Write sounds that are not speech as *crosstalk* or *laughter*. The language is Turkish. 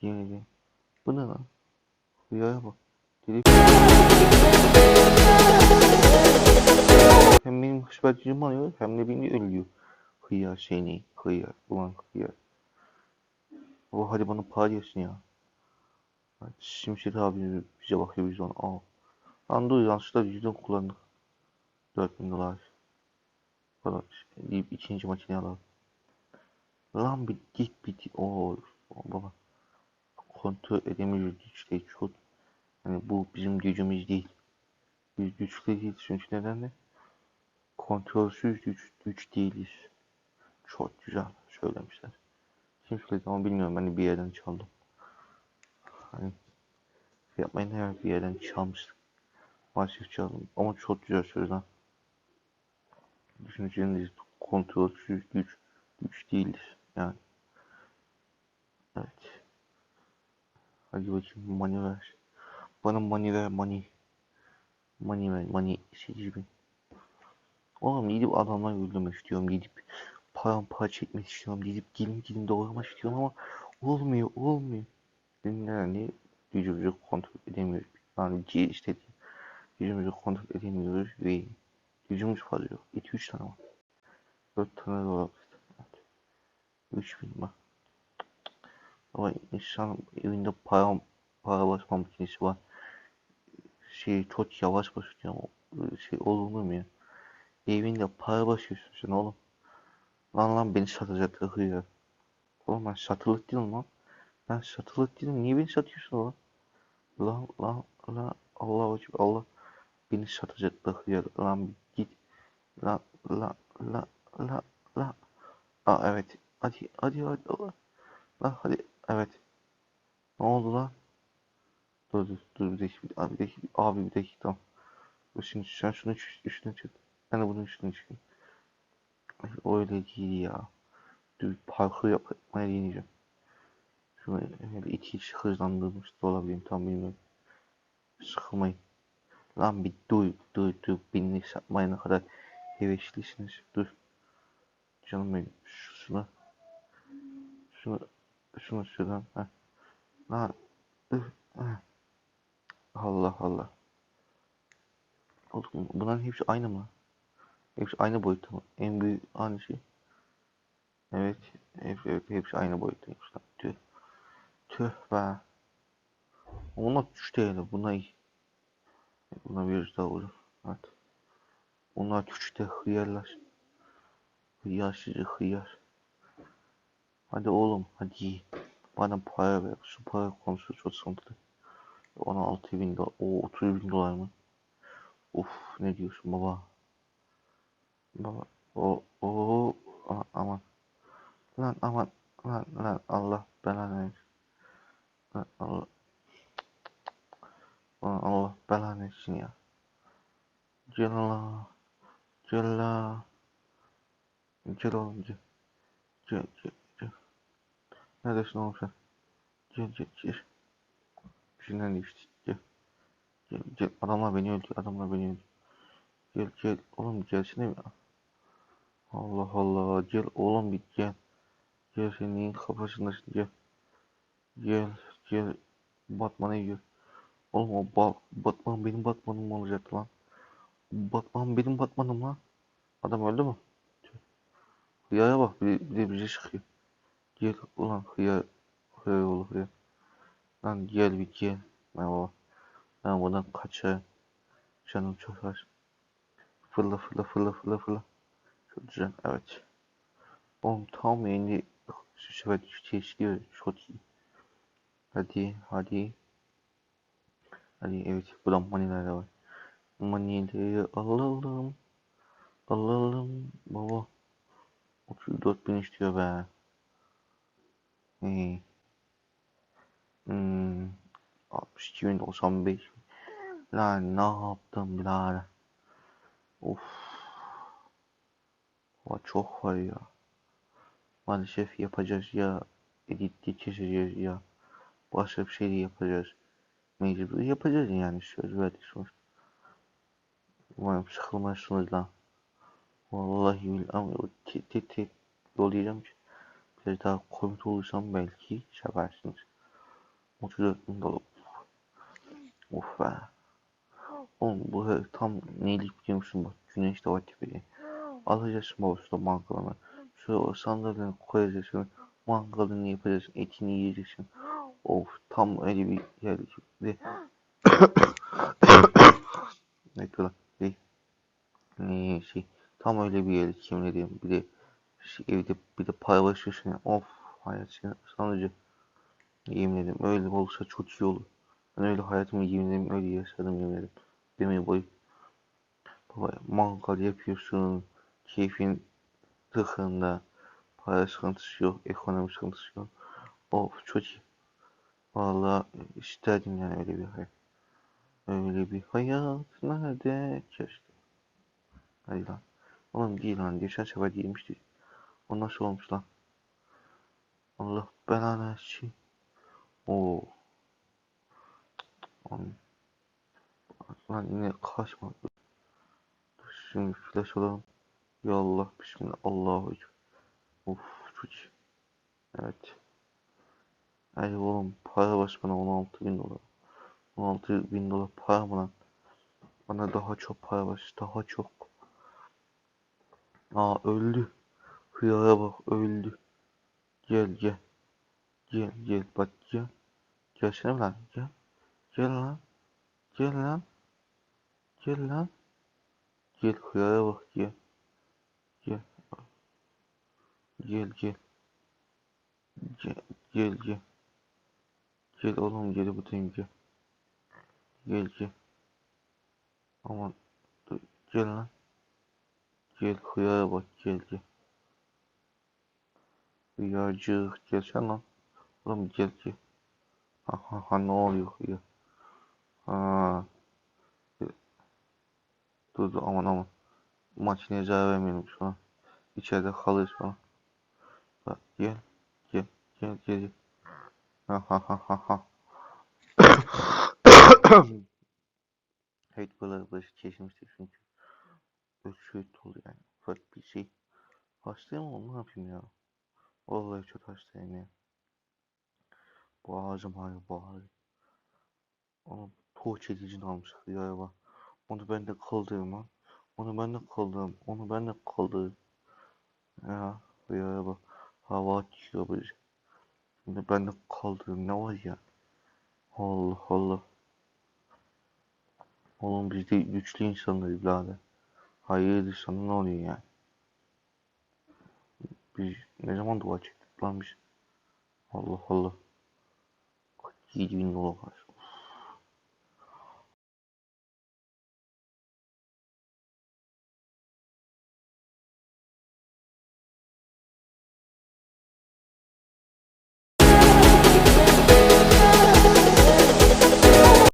Yeni Bu ne lan? Rüyaya bak. Deli hem benim haberciliğimi alıyor hem de beni ölüyor. Hıyar seni. Hıyar. Ulan hıyar. O hadi bana para diyorsun ya. Şimşek abi bize bakıyor biz ona. Aa. Lan dur yanlışlıkla yüzden kullandık. 4000 dolar. Falan deyip ikinci makineyi alalım. Lan bir git bir git. Oo baba. Kontrol edemiyoruz işte çok. Hani bu bizim gücümüz değil. Biz güçlü değiliz çünkü neden de kontrolsüz güç, güç değiliz. Çok güzel söylemişler. Kim söyledi ama bilmiyorum de bir yerden çaldım. Hani yapmayın her bir yerden çalmıştım. Maalesef çaldım ama çok güzel söyledi. Düşünceleriniz kontrolsüz güç, güç değiliz yani. Evet. Hadi bakayım money ver. Bana money ver money. Money ver money 8 bin. Oğlum gidip adamlar öldürmek istiyorum gidip paramparça etmek istiyorum gidip dilim dilim doğramak istiyorum ama olmuyor olmuyor. Yani gücümüzü kontrol edemiyoruz. Yani işte gücümüzü kontrol edemiyoruz ve gücümüz fazla yok. 2-3 tane var. 4 tane. Evet. 3000 var. Ama insan evinde para para basma makinesi var. Şey çok yavaş basıyor şey olur mu ya? Evinde para basıyorsun sen oğlum. Lan lan beni satacak hıyar. Oğlum ben satılık değilim lan. Ben satılık değilim. Niye beni satıyorsun lan? Lan lan lan Allah acı Allah beni satacak da hıyar. Lan git. Lan lan lan lan lan. Aa evet. Hadi hadi hadi. Lan hadi evet. Ne oldu lan? Dur dur dur bir dakika. Abi bir dakika. Abi bir dakika tamam. Şimdi sen şunu üç- üstüne çık. Ben de bunun üstüne çıkayım. Ay, öyle değil ya. Dur parkur yap yapmaya deneyeceğim. Şunu hele iki iç hızlandırmış da olabilirim tam bilmiyorum. Sıkılmayın. Lan bir dur dur dur beni satmaya ne kadar heveslisiniz. Dur. Canım benim. Şunu. Şunu. Şunu şuradan. Heh. Heh. Allah Allah. Oğlum bunların hepsi aynı mı? Hepsi aynı boyutta mı? En büyük aynı şey. Evet. Evet, evet hepsi aynı boyuttaymış lan. Tüh. Tüh be. Ona 3 TL. Buna iyi. Buna bir daha olur. Evet. Onlar 3 TL hıyarlar. Hıyar sizi hıyar. Hadi oğlum hadi. Bana para ver. Şu para konusu çok sıkıntılı. 16 bin dolar. O 30 bin dolar mı? Uf ne diyorsun baba? Baba o o aman. Lan aman lan lan Allah belanı Allah. Allah belanı versin ya. Cella. Cella. Gel oğlum gel. Neredesin oğlum sen? Gel gel gel. Şimdiden değişti. Gel. Gel gel. Adamlar beni öldürüyor. Adamlar beni öldürüyor. Gel gel. Oğlum gelsene ya. Allah Allah. Gel oğlum bir gel. Gel senin kafasındasın gel. Gel gel. Batman'a gel. Oğlum o ba Batman benim Batman'ım olacaktı lan. Batman benim Batman'ım lan. Adam öldü mü? Hıyaya bak bir, bir de bize çıkıyor. Gel ulan hıyar. Hıyar oğlu hıyar. Lan gel bir gel. Ben o. Ben buradan kaçayım. Canım çok aç. Fırla fırla fırla fırla fırla. Çok güzel evet. Oğlum tam yeni şu sefer çeşitliyor çok iyi. Hadi hadi. Hadi evet buradan maniler var. Manileri alalım. Alalım baba. 34 bin istiyor be. Hey. Hmm. 62 bin 95 bin. Lan ne yaptım birader. Of. Var çok var ya. Maalesef yapacağız ya. Edit geçeceğiz ya. Başka bir şey de yapacağız. Mecbur yapacağız yani söz verdik sonuçta. Umarım sıkılmazsınız lan. Vallahi billahi tek tek tek yollayacağım ki biraz daha komik olursam belki seversiniz. 34 bin dolar. Of be. Oğlum bu tam neylik biliyor musun bak güneş de var tepede. Alacaksın baba şurada mangalını. Şuraya o sandalyeni koyacaksın. Mangalını yapacaksın. Etini yiyeceksin. Of tam öyle bir yer. Ve *coughs* ne kadar şey, şey tam öyle bir yer ediyorum. Bir de şey, evde bir de paylaşıyorsun ya. Of hayat seni sanıcı. Yemin ederim öyle olursa çok iyi olur. Ben öyle hayatımı yemin ederim öyle yaşadım yemin ederim. Demir boyu. Baba mangal yapıyorsun. Keyfin tıkında. Para sıkıntısı yok. Ekonomi sıkıntısı yok. Of çok iyi. Vallahi isterdim yani öyle bir hayat. Öyle bir hayat nerede geçti? Hayır lan. Oğlum değil lan. Geçen sefer değilmişti. O nasıl olmuş lan? Allah belanı versin. Oo. Lan yine kaçma. Dur şimdi flash alalım. Ya Allah. Bismillah. Allahu Ekber. Of çok. Evet. Hadi oğlum para bas bana 16 bin dolar. 16 bin dolar para mı lan? Bana daha çok para bas. Daha çok. Aa öldü. Hıyara bak öldü. Gel gel. Gel gel bak gel. Gelsene lan gel. Gel lan. Gel lan. Gel lan. Gel hıyara bak gel. Gel. Gel gel. Gel gel gel. Gel oğlum gel buradayım gel. Gel gel. Aman gel lan. Gel hıyara bak gel gel. Hıyarcık gelsene lan. Oğlum gel gel. Ha ha ha ne oluyor hıyar? Ha. Dur dur aman aman. Makineye zarar vermeyelim şu an. İçeride kalırız falan. Bak gel. Gel. Gel gel. gel. Ha ha ha ha ha. Hate böyle başı kesilmişti çünkü. Öksürük oldu yani. Ufak bir şey. Hastayım ama ne yapayım ya. Vallahi çok hastayım ya. Boğazım ağrıyor boğazım. Onu poğaça edicini almışlar ya bak. Onu ben de kaldırdım lan. Onu ben de kaldırdım. Onu ben de kaldırdım. Ya bak. Hava açıyor böyle. Şimdi ben de kaldırdım. Ne var ya? Allah Allah. Oğlum biz de güçlü insanlarız birader. Hayırdır sana ne oluyor yani? Biz ne zaman dua çektik lan biz? Allah Allah. 7000 dolar var.